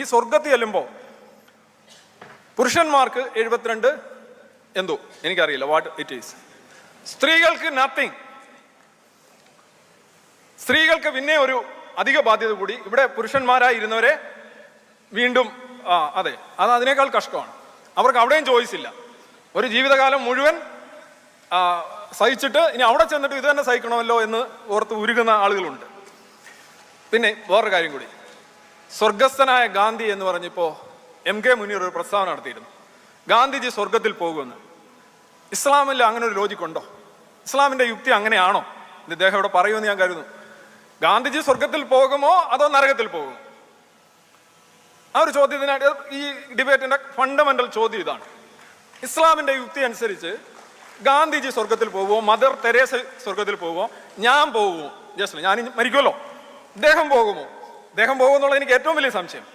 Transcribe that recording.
ഈ സ്വർഗത്തിൽ ചെല്ലുമ്പോൾ പുരുഷന്മാർക്ക് എഴുപത്തിരണ്ട് എന്തോ? എനിക്കറിയില്ല. വാട്ട് ഇറ്റ് ഈസ് സ്ത്രീകൾക്ക് നത്തിങ് സ്ത്രീകൾക്ക് പിന്നെ ഒരു അധിക ബാധ്യത കൂടി. ഇവിടെ പുരുഷന്മാരായി ഇരുന്നവരെ വീണ്ടും ആ അതെ. അത് അതിനേക്കാൾ കഷ്ടമാണ്. അവർക്ക് അവിടെയും ചോയ്സ് ഇല്ല. ഒരു ജീവിതകാലം മുഴുവൻ സഹിച്ചിട്ട് ഇനി അവിടെ ചെന്നിട്ട് ഇത് തന്നെ സഹിക്കണമല്ലോ എന്ന് ഓർത്ത് ഉരുകുന്ന ആളുകളുണ്ട്. പിന്നെ വേറൊരു കാര്യം കൂടി. സ്വർഗസ്ഥനായ ഗാന്ധി എന്ന് പറഞ്ഞപ്പോൾ എം കെ മുനീർ ഒരു പ്രസ്താവന നടത്തിയിരുന്നു. ഗാന്ധിജി സ്വർഗത്തിൽ പോകുമെന്ന്. ഇസ്ലാമിൽ അങ്ങനെ ഒരു ലോജിക്കുണ്ടോ ഇസ്ലാമിന്റെ യുക്തി അങ്ങനെയാണോ? ഇദ്ദേഹം ഇവിടെ പറയുമെന്ന് ഞാൻ കരുതുന്നു. ഗാന്ധിജി സ്വർഗത്തിൽ പോകുമോ അതോ നരകത്തിൽ പോകുമോ ആ ഒരു ചോദ്യത്തിനായിട്ട് ഈ ഡിബേറ്റിന്റെ ഫണ്ടമെന്റൽ ചോദ്യം ഇതാണ്. ഇസ്ലാമിന്റെ യുക്തി അനുസരിച്ച് ഗാന്ധിജി സ്വർഗത്തിൽ പോകുമോ മദർ തെരേസ സ്വർഗത്തിൽ പോകുമോ ഞാൻ പോകുമോ? ജസ്റ്റ് ഞാൻ മരിക്കുമല്ലോ ഇദ്ദേഹം പോകുമോ? ഇദ്ദേഹം പോകുമെന്നുള്ളത് എനിക്ക് ഏറ്റവും വലിയ സംശയം.